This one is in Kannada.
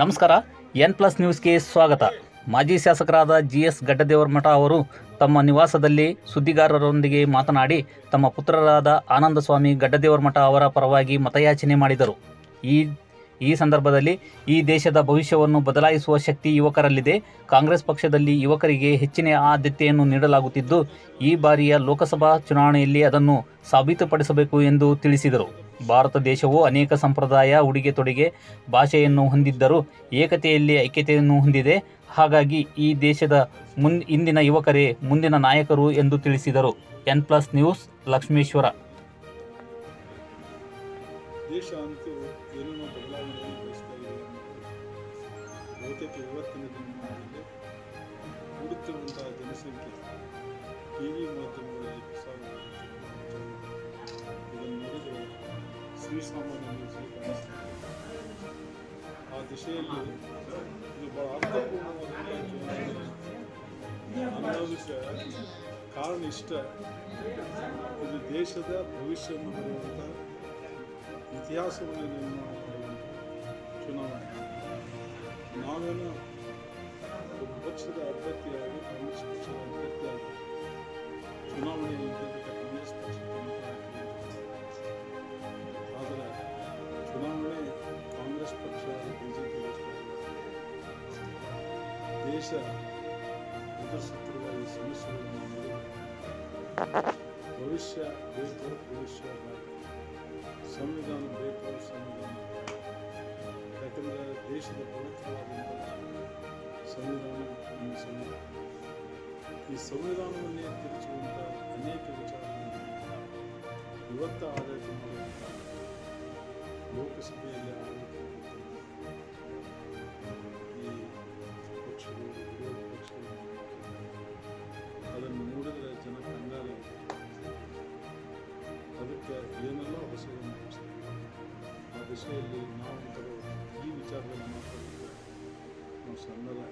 ನಮಸ್ಕಾರ. ಎನ್ ಪ್ಲಸ್ ನ್ಯೂಸ್ಗೆ ಸ್ವಾಗತ. ಮಾಜಿ ಶಾಸಕರಾದ ಜಿ ಎಸ್ ಗಡ್ಡದೇವರಮಠ ಅವರು ತಮ್ಮ ನಿವಾಸದಲ್ಲಿ ಸುದ್ದಿಗಾರರೊಂದಿಗೆ ಮಾತನಾಡಿ ತಮ್ಮ ಪುತ್ರರಾದ ಆನಂದಸ್ವಾಮಿ ಗಡ್ಡದೇವರಮಠ ಅವರ ಪರವಾಗಿ ಮತಯಾಚನೆ ಮಾಡಿದರು. ಈ ಈ ಸಂದರ್ಭದಲ್ಲಿ ಈ ದೇಶದ ಭವಿಷ್ಯವನ್ನು ಬದಲಾಯಿಸುವ ಶಕ್ತಿ ಯುವಕರಲ್ಲಿದೆ. ಕಾಂಗ್ರೆಸ್ ಪಕ್ಷದಲ್ಲಿ ಯುವಕರಿಗೆ ಹೆಚ್ಚಿನ ಆದ್ಯತೆಯನ್ನು ನೀಡಲಾಗುತ್ತಿದ್ದು, ಈ ಬಾರಿಯ ಲೋಕಸಭಾ ಚುನಾವಣೆಯಲ್ಲಿ ಅದನ್ನು ಸಾಬೀತುಪಡಿಸಬೇಕು ಎಂದು ತಿಳಿಸಿದರು. ಭಾರತ ದೇಶವು ಅನೇಕ ಸಂಪ್ರದಾಯ, ಉಡುಗೆ ತೊಡುಗೆ ಭಾಷೆಯನ್ನು ಹೊಂದಿದ್ದರೂ ಏಕತೆಯಲ್ಲಿ ಐಕ್ಯತೆಯನ್ನು ಹೊಂದಿದೆ. ಹಾಗಾಗಿ ಈ ದೇಶದ ಮುನ್, ಇಂದಿನ ಯುವಕರೇ ಮುಂದಿನ ನಾಯಕರು ಎಂದು ತಿಳಿಸಿದರು. N plus news, Lakshmeshwar. ಜನಸಂಖ್ಯೆ T V ನನ್ನ ವಿಷಯ ಕಾರಣ ಇಷ್ಟ ಇದು ದೇಶದ ಭವಿಷ್ಯವನ್ನು ಬರೆಯುವಂತಹ ಇತಿಹಾಸವನ್ನು ನಿರ್ಮಾಣ ದೇಶ ಎದುರಿಸುತ್ತಿರುವ ಈ ಸಮಸ್ಯೆಗಳನ್ನು ಭವಿಷ್ಯ ಬೇಕು ಭವಿಷ್ಯ ಸಂವಿಧಾನ ಬೇಕು ಸಂವಿಧಾನ ಯಾಕಂದರೆ ದೇಶದ ಪವಿತ್ರವಾದಂಥ ಸಂವಿಧಾನ ಸಂವಿಧಾನ ಈ ಸಂವಿಧಾನವನ್ನೇ ತಿರುಚುವಂಥ ಅನೇಕ ವಿಚಾರಗಳನ್ನು ಇವತ್ತು ಆಡಳಿತ ಮಾಡುವಂಥ ಲೋಕಸಭೆಯಲ್ಲಿ ಆಡಳಿತ ದಿಶೆಯಲ್ಲಿ ನಾವು ಈ ವಿಚಾರದಲ್ಲಿ ಮಾತಾಡ್ತೀವಿ ನಾವು ಸಣ್ಣಲ್ಲ